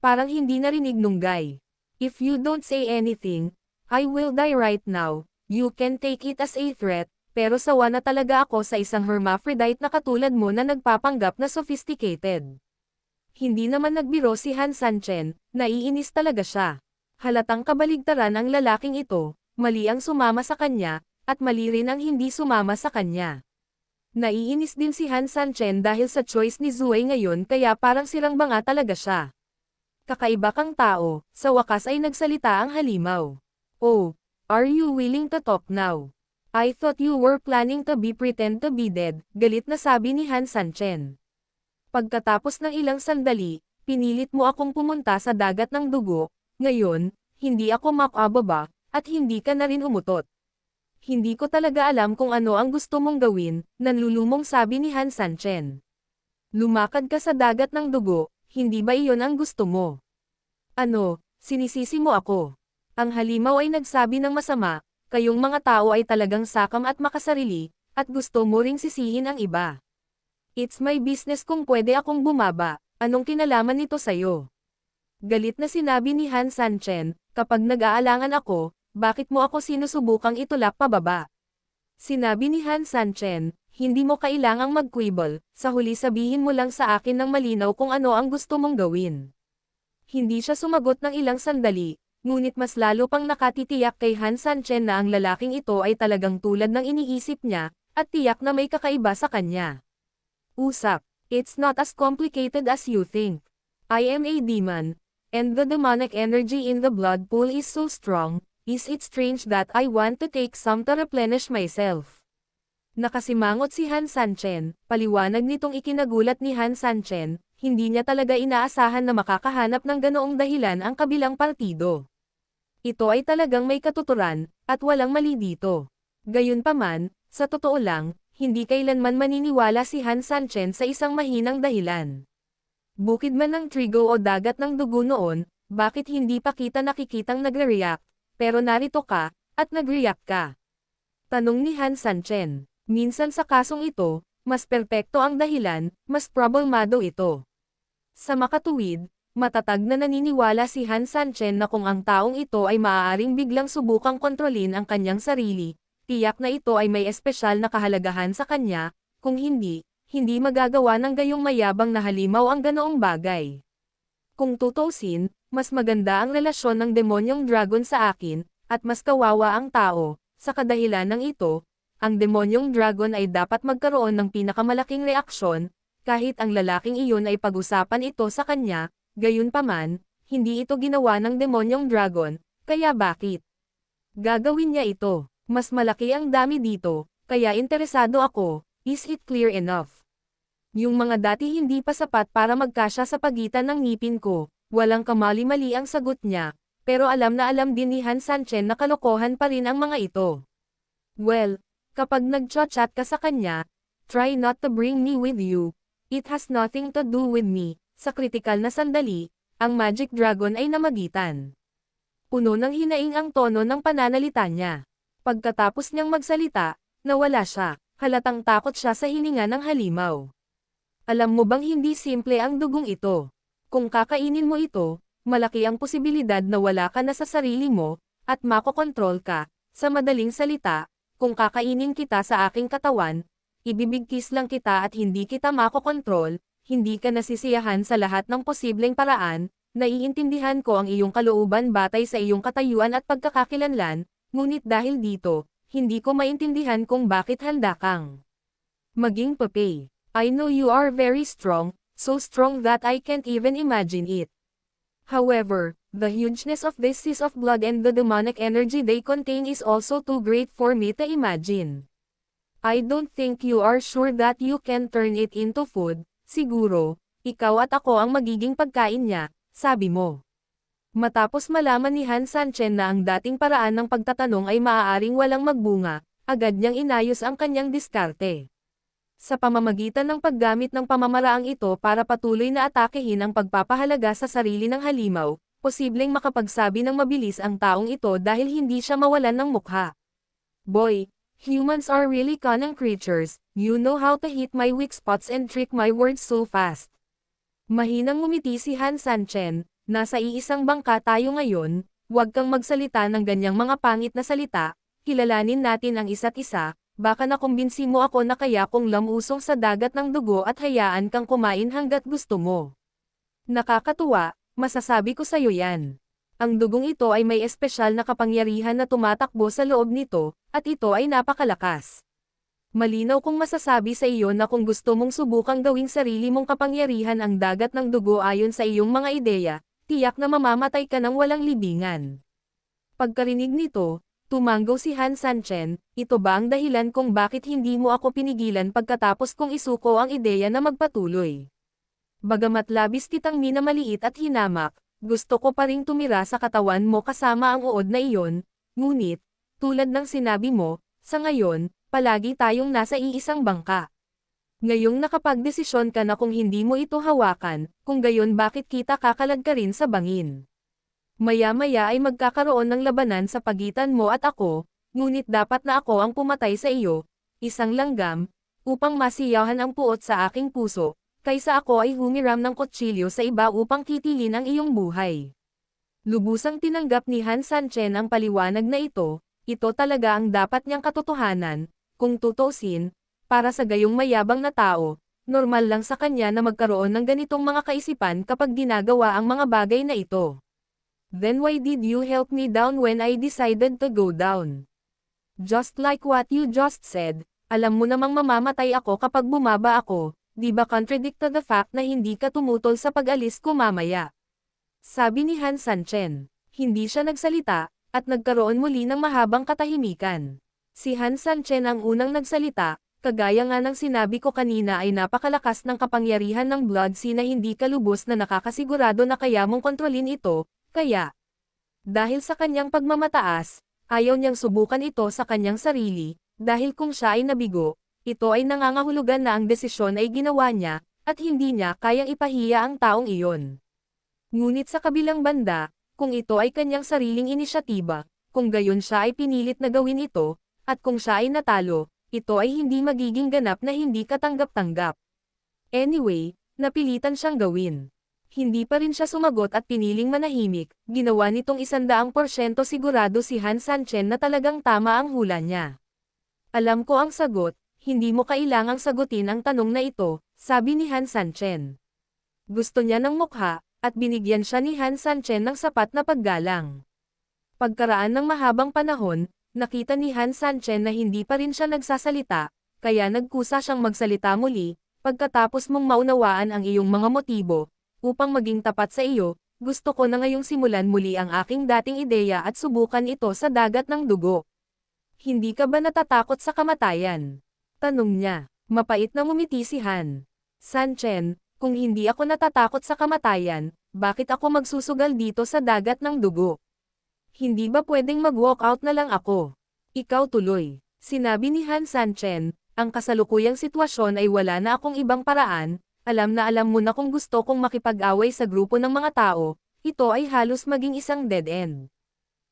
parang hindi narinig nung guy. If you don't say anything, I will die right now. You can take it as a threat, pero sawa na talaga ako sa isang hermaphrodite na katulad mo na nagpapanggap na sophisticated. Hindi naman nagbiro si Han Sanchen, naiinis talaga siya. Halatang kabaligtaran ang lalaking ito, mali ang sumama sa kanya, at mali rin ang hindi sumama sa kanya. Naiinis din si Han Sanchen dahil sa choice ni Zue ngayon kaya parang sirang banga talaga siya. Kakaiba kang tao, sa wakas ay nagsalita ang halimaw. Oh, are you willing to talk now? I thought you were planning to be pretend to be dead, galit na sabi ni Han Sanchen. Pagkatapos ng ilang sandali, pinilit mo akong pumunta sa dagat ng dugo, ngayon, hindi ako makababa, at hindi ka na rin umutot. Hindi ko talaga alam kung ano ang gusto mong gawin, nanlulumong sabi ni Han Sanchen. Lumakad ka sa dagat ng dugo, hindi ba iyon ang gusto mo? Ano, sinisisi mo ako? Ang halimaw ay nagsabi ng masama, kayong mga tao ay talagang sakam at makasarili, at gusto mo ring sisihin ang iba. It's my business kung pwede akong bumaba, anong kinalaman nito sa'yo? Galit na sinabi ni Han Sanchen, kapag nag-aalangan ako, bakit mo ako sinusubukang itulak pababa? Sinabi ni Han Sanchen, hindi mo kailangang mag-quibble, sa huli sabihin mo lang sa akin ng malinaw kung ano ang gusto mong gawin. Hindi siya sumagot ng ilang sandali, ngunit mas lalo pang nakatitiyak kay Han Sanchen na ang lalaking ito ay talagang tulad ng iniisip niya, at tiyak na may kakaiba sa kanya. Usap, it's not as complicated as you think. I am a demon, and the demonic energy in the blood pool is so strong, is it strange that I want to take some to replenish myself? Nakasimangot si Han Sanchen, paliwanag nitong ikinagulat ni Han Sanchen, hindi niya talaga inaasahan na makakahanap ng ganoong dahilan ang kabilang partido. Ito ay talagang may katuturan, at walang mali dito. Gayunpaman, sa totoo lang, hindi kailanman maniniwala si Han Sanchen sa isang mahinang dahilan. Bukid man ng trigo o dagat ng dugo noon, bakit hindi pa kita nakikitang nagre-react, pero narito ka, at nag-react ka? Tanong ni Han Sanchen. Minsan sa kasong ito, mas perpekto ang dahilan, mas problemado ito. Sa makatuwid, matatag na naniniwala si Han Sanchen na kung ang taong ito ay maaaring biglang subukang kontrolin ang kanyang sarili, tiyak na ito ay may espesyal na kahalagahan sa kanya, kung hindi, hindi magagawa ng gayong mayabang na halimaw ang ganoong bagay. Kung tutusin, mas maganda ang relasyon ng demonyong dragon sa akin, at mas kawawa ang tao, sa kadahilan ng ito, ang demonyong dragon ay dapat magkaroon ng pinakamalaking reaksyon, kahit ang lalaking iyon ay pag-usapan ito sa kanya, gayunpaman, hindi ito ginawa ng demonyong dragon, kaya bakit? Gagawin niya ito, mas malaki ang dami dito, kaya interesado ako, is it clear enough? Yung mga dati hindi pa sapat para magkasya sa pagitan ng ngipin ko, walang kamali-mali ang sagot niya, pero alam na alam din ni Han Sanchen na kalokohan pa rin ang mga ito. Well, kapag nag-chat ka sa kanya, try not to bring me with you, it has nothing to do with me, sa kritikal na sandali, ang Magic Dragon ay namagitan. Puno ng hinaing ang tono ng pananalita niya. Pagkatapos niyang magsalita, nawala siya, halatang takot siya sa hininga ng halimaw. Alam mo bang hindi simple ang dugong ito? Kung kakainin mo ito, malaki ang posibilidad na wala ka na sa sarili mo, at makokontrol ka, sa madaling salita, kung kakainin kita sa aking katawan, ibibigkis lang kita at hindi kita makokontrol, hindi ka nasisiyahan sa lahat ng posibleng paraan, naiintindihan ko ang iyong kalooban batay sa iyong katayuan at pagkakakilanlan, ngunit dahil dito, hindi ko maintindihan kung bakit handa kang maging pape. I know you are very strong, so strong that I can't even imagine it. However, the hugeness of this seas of blood and the demonic energy they contain is also too great for me to imagine. I don't think you are sure that you can turn it into food, siguro, ikaw at ako ang magiging pagkain niya, sabi mo. Matapos malaman ni Han Sanchen na ang dating paraan ng pagtatanong ay maaaring walang magbunga, agad niyang inayos ang kanyang diskarte. Sa pamamagitan ng paggamit ng pamamaraang ito para patuloy na atakehin ang pagpapahalaga sa sarili ng halimaw, posibleng makapagsabi ng mabilis ang taong ito dahil hindi siya mawalan ng mukha. Boy, humans are really cunning creatures, you know how to hit my weak spots and trick my words so fast. Mahinang ngumiti si Han Sanchen, nasa iisang bangka tayo ngayon, huwag kang magsalita ng ganyang mga pangit na salita, kilalanin natin ang isa't isa, baka nakumbinsi mo ako na kaya kong lamusong sa dagat ng dugo at hayaan kang kumain hanggat gusto mo. Nakakatuwa, masasabi ko sa'yo yan. Ang dugong ito ay may espesyal na kapangyarihan na tumatakbo sa loob nito, at ito ay napakalakas. Malinaw kong masasabi sa iyo na kung gusto mong subukang gawing sarili mong kapangyarihan ang dagat ng dugo ayon sa iyong mga ideya, tiyak na mamamatay ka ng walang libingan. Pagkarinig nito, Tumanggaw si Han Sanchen, ito ba ang dahilan kung bakit hindi mo ako pinigilan pagkatapos kong isuko ang ideya na magpatuloy? Bagamat labis kitang minamaliit at hinamak, gusto ko pa ring tumira sa katawan mo kasama ang uod na iyon, ngunit, tulad ng sinabi mo, sa ngayon, palagi tayong nasa iisang bangka. Ngayong nakapagdesisyon ka na kung hindi mo ito hawakan, kung gayon bakit kita kakalag ka rin sa bangin. Maya-maya ay magkakaroon ng labanan sa pagitan mo at ako, ngunit dapat na ako ang pumatay sa iyo, isang langgam, upang masiyahan ang puot sa aking puso, kaysa ako ay humiram ng kutsilyo sa iba upang kitilin ang iyong buhay. Lubusang tinanggap ni Han Sanchen ang paliwanag na ito, ito talaga ang dapat niyang katotohanan, kung tutusin, para sa gayong mayabang na tao, normal lang sa kanya na magkaroon ng ganitong mga kaisipan kapag ginagawa ang mga bagay na ito. Then why did you help me down when I decided to go down? Just like what you just said, alam mo namang mamamatay ako kapag bumaba ako, di ba contradict the fact na hindi ka tumutol sa pag-alis ko mamaya? Sabi ni Han Sanchen. Hindi siya nagsalita, at nagkaroon muli ng mahabang katahimikan. Si Han Sanchen ang unang nagsalita, kagaya nga ng sinabi ko kanina ay napakalakas ng kapangyarihan ng Blood Sea na hindi ka lubos na nakakasigurado na kaya mong kontrolin ito, kaya, dahil sa kanyang pagmamataas, ayaw niyang subukan ito sa kanyang sarili, dahil kung siya ay nabigo, ito ay nangangahulugan na ang desisyon ay ginawa niya, at hindi niya kayang ipahiya ang taong iyon. Ngunit sa kabilang banda, kung ito ay kanyang sariling inisyatiba, kung gayon siya ay pinilit na gawin ito, at kung siya ay natalo, ito ay hindi magiging ganap na hindi katanggap-tanggap. Anyway, napilitan siyang gawin. Hindi pa rin siya sumagot at piniling manahimik, ginawa nitong isandaang porsyento sigurado si Han Sanchen na talagang tama ang hula niya. Alam ko ang sagot, hindi mo kailangang sagutin ang tanong na ito, sabi ni Han Sanchen. Gusto niya ng mukha, at binigyan siya ni Han Sanchen ng sapat na paggalang. Pagkaraan ng mahabang panahon, nakita ni Han Sanchen na hindi pa rin siya nagsasalita, kaya nagkusa siyang magsalita muli, pagkatapos mong maunawaan ang iyong mga motibo, upang maging tapat sa iyo, gusto ko na ngayong simulan muli ang aking dating ideya at subukan ito sa dagat ng dugo. Hindi ka ba natatakot sa kamatayan? Tanong niya. Mapait na ngumiti si Han. Sanchen, kung hindi ako natatakot sa kamatayan, bakit ako magsusugal dito sa dagat ng dugo? Hindi ba pwedeng mag-walk out na lang ako? Ikaw tuloy. Sinabi ni Han Sanchen, ang kasalukuyang sitwasyon ay wala na akong ibang paraan, alam na alam mo na kung gusto kong makipag-away sa grupo ng mga tao, ito ay halos maging isang dead end.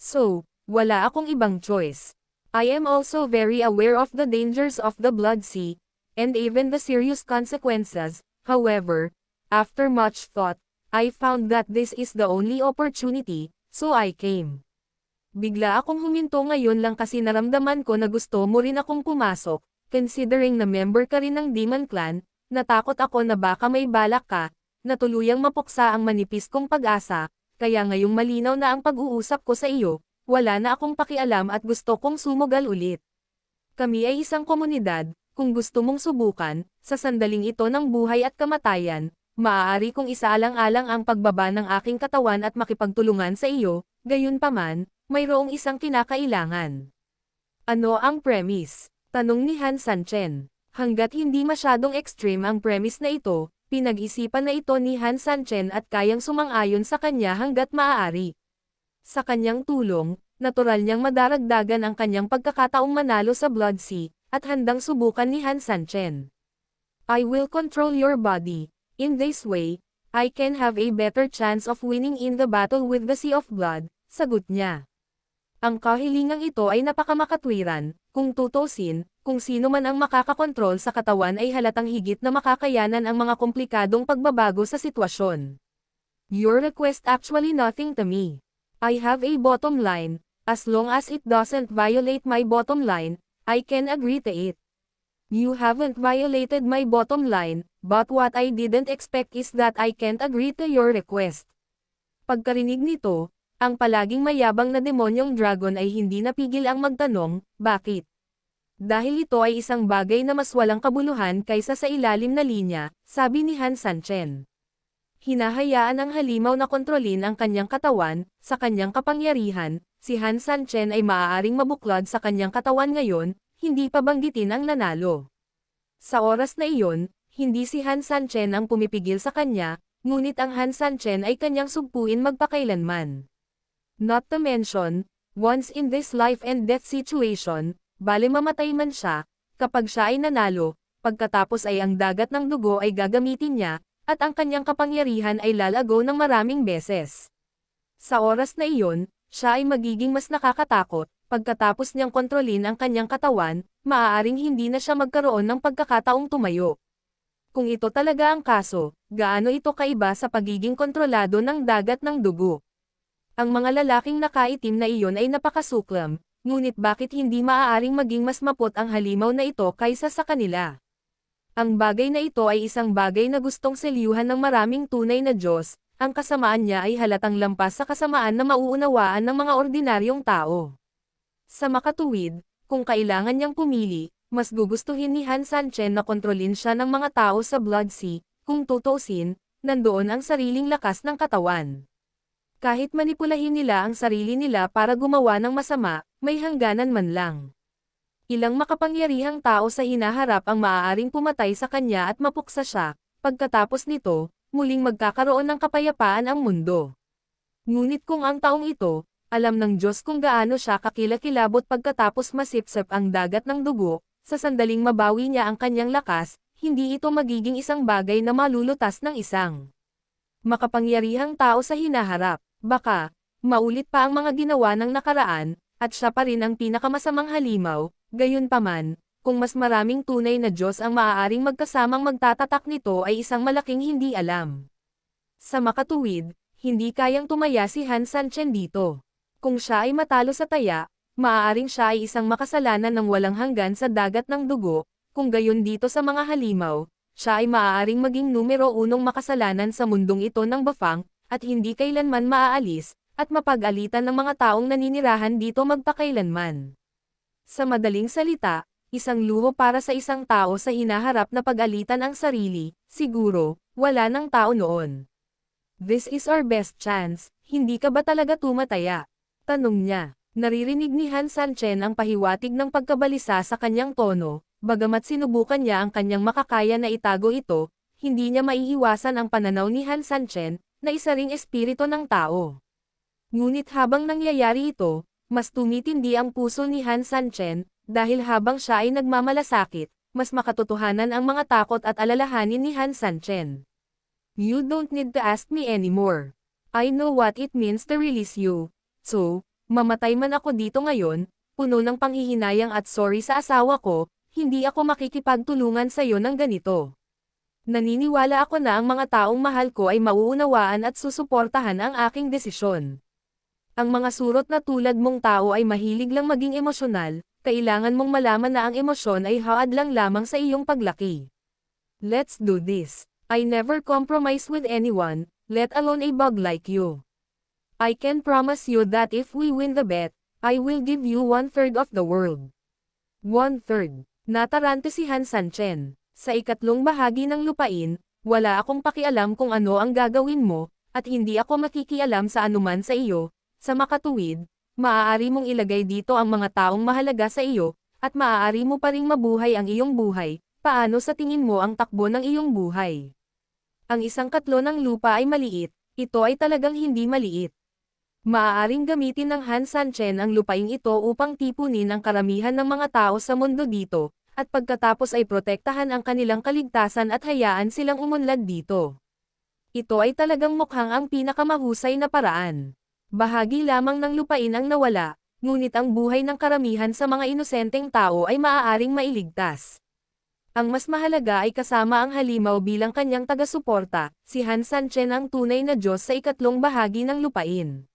So, wala akong ibang choice. I am also very aware of the dangers of the Blood Sea, and even the serious consequences, however, after much thought, I found that this is the only opportunity, so I came. Bigla akong huminto ngayon lang kasi naramdaman ko na gusto mo rin akong pumasok, considering na member ka rin ng Demon Clan, Natakot ako na baka may balak ka, na tuluyang mapuksa ang manipis kong pag-asa, kaya ngayong malinaw na ang pag-uusap ko sa iyo, wala na akong pakialam at gusto kong sumugal ulit. Kami ay isang komunidad, kung gusto mong subukan, sa sandaling ito ng buhay at kamatayan, maaari kong isaalang-alang ang pagbaba ng aking katawan at makipagtulungan sa iyo, gayunpaman, mayroong isang kinakailangan. Ano ang premise? Tanong ni Han Sanchen. Hanggat hindi masyadong extreme ang premise na ito, pinag-isipan na ito ni Han Sanchen at kayang sumang-ayon sa kanya hanggat maaari. Sa kanyang tulong, natural niyang madaragdagan ang kanyang pagkakataong manalo sa Blood Sea, at handang subukan ni Han Sanchen. I will control your body. In this way, I can have a better chance of winning in the battle with the Sea of Blood, sagot niya. Ang kahilingang ito ay napakamakatwiran, kung tutusin, kung sino man ang makakakontrol sa katawan ay halatang higit na makakayanan ang mga komplikadong pagbabago sa sitwasyon. Your request actually nothing to me. I have a bottom line, as long as it doesn't violate my bottom line, I can agree to it. You haven't violated my bottom line, but what I didn't expect is that I can't agree to your request. Pagkarinig nito, ang palaging mayabang na demonyong dragon ay hindi napigil ang magtanong, bakit? Dahil ito ay isang bagay na mas walang kabuluhan kaysa sa ilalim na linya, sabi ni Han Sanchen. Hinahayaan ng halimaw na kontrolin ang kanyang katawan, sa kanyang kapangyarihan, si Han Sanchen ay maaaring mabuklod sa kanyang katawan ngayon, hindi pa banggitin ang nanalo. Sa oras na iyon, hindi si Han Sanchen ang pumipigil sa kanya, ngunit ang Han Sanchen ay kanyang sugpuin magpakailanman. Not to mention, once in this life and death situation, bale mamatay man siya, kapag siya ay nanalo, pagkatapos ay ang dagat ng dugo ay gagamitin niya, at ang kanyang kapangyarihan ay lalago ng maraming beses. Sa oras na iyon, siya ay magiging mas nakakatakot, pagkatapos niyang kontrolin ang kanyang katawan, maaaring hindi na siya magkaroon ng pagkakataong tumayo. Kung ito talaga ang kaso, gaano ito kaiba sa pagiging kontrolado ng dagat ng dugo? Ang mga lalaking nakaitim na iyon ay napakasuklam, ngunit bakit hindi maaaring maging mas mapot ang halimaw na ito kaysa sa kanila? Ang bagay na ito ay isang bagay na gustong selyuhan ng maraming tunay na Diyos, ang kasamaan niya ay halatang lampas sa kasamaan na mauunawaan ng mga ordinaryong tao. Sa makatuwid, kung kailangan niyang pumili, mas gugustuhin ni Han Sanchen na kontrolin siya ng mga tao sa Blood Sea, kung tutusin, nandoon ang sariling lakas ng katawan. Kahit manipulahin nila ang sarili nila para gumawa ng masama, may hangganan man lang. Ilang makapangyarihang tao sa hinaharap ang maaaring pumatay sa kanya at mapuksa siya, pagkatapos nito, muling magkakaroon ng kapayapaan ang mundo. Ngunit kung ang taong ito, alam ng Diyos kung gaano siya kakilakilabot pagkatapos masipsip ang dagat ng dugo, sa sandaling mabawi niya ang kanyang lakas, hindi ito magiging isang bagay na malulutas ng isang makapangyarihang tao sa hinaharap. Baka, maulit pa ang mga ginawa ng nakaraan, at siya pa rin ang pinakamasamang halimaw, gayunpaman, kung mas maraming tunay na Diyos ang maaaring magkasamang magtatatak nito ay isang malaking hindi alam. Sa makatuwid, hindi kayang tumaya si Han Sanchen dito. Kung siya ay matalo sa taya, maaaring siya ay isang makasalanan ng walang hanggan sa dagat ng dugo, kung gayon dito sa mga halimaw, siya ay maaaring maging numero unong makasalanan sa mundong ito ng bafang, at hindi kailanman maaalis, at mapag-alitan ng mga taong naninirahan dito magpakailanman. Sa madaling salita, isang luho para sa isang tao sa hinaharap na pag-alitan ang sarili, siguro, wala ng tao noon. This is our best chance, hindi ka ba talaga tumataya? Tanong niya. Naririnig ni Han Sanchen ang pahiwatig ng pagkabalisa sa kanyang tono, bagamat sinubukan niya ang kanyang makakaya na itago ito, hindi niya maiiwasan ang pananaw ni Han Sanchen, na isa ring espiritu ng tao. Ngunit habang nangyayari ito, mas tumitindi ang puso ni Han Sanchen, dahil habang siya ay nagmamalasakit, mas makatotohanan ang mga takot at alalahanin ni Han Sanchen. You don't need to ask me anymore. I know what it means to release you. So, mamatay man ako dito ngayon, puno ng panghihinayang at sorry sa asawa ko, hindi ako makikipagtulungan sa iyo ng ganito. Naniniwala ako na ang mga taong mahal ko ay mauunawaan at susuportahan ang aking desisyon. Ang mga surot na tulad mong tao ay mahilig lang maging emosyonal, kailangan mong malaman na ang emosyon ay haad lang lamang sa iyong paglaki. Let's do this. I never compromise with anyone, let alone a bug like you. I can promise you that if we win the bet, I will give you one-third of the world. One-third. Natarante si Han Sanchen. Sa ikatlong bahagi ng lupain, wala akong pakialam kung ano ang gagawin mo, at hindi ako makikialam sa anuman sa iyo, sa makatuwid, maaari mong ilagay dito ang mga taong mahalaga sa iyo, at maaari mo pa ring mabuhay ang iyong buhay, paano sa tingin mo ang takbo ng iyong buhay? Ang isang katlo ng lupa ay maliit, ito ay talagang hindi maliit. Maaaring gamitin ng Han Sanchen ang lupaing ito upang tipunin ang karamihan ng mga tao sa mundo dito, at pagkatapos ay protektahan ang kanilang kaligtasan at hayaan silang umunlad dito. Ito ay talagang mukhang ang pinakamahusay na paraan. Bahagi lamang ng lupain ang nawala, ngunit ang buhay ng karamihan sa mga inosenteng tao ay maaaring mailigtas. Ang mas mahalaga ay kasama ang halimaw bilang kanyang taga-suporta, si Han Sanchen ang tunay na Diyos sa ikatlong bahagi ng lupain.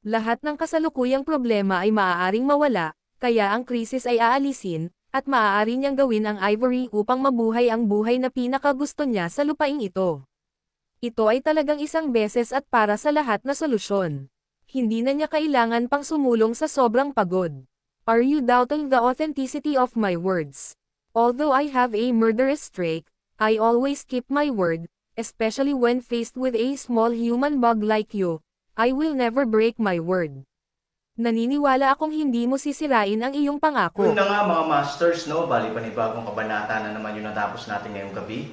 Lahat ng kasalukuyang problema ay maaaring mawala, kaya ang krisis ay aalisin, at maaari niyang gawin ang ivory upang mabuhay ang buhay na pinakagusto niya sa lupaing ito. Ito ay talagang isang beses at para sa lahat na solusyon. Hindi na niya kailangan pang sumulong sa sobrang pagod. Are you doubting the authenticity of my words? Although I have a murderous streak, I always keep my word, especially when faced with a small human bug like you. I will never break my word. Naniniwala akong hindi mo sisirain ang iyong pangako. Yun na nga mga masters, no? Bali panibagong kabanata na naman yung natapos natin ngayong gabi.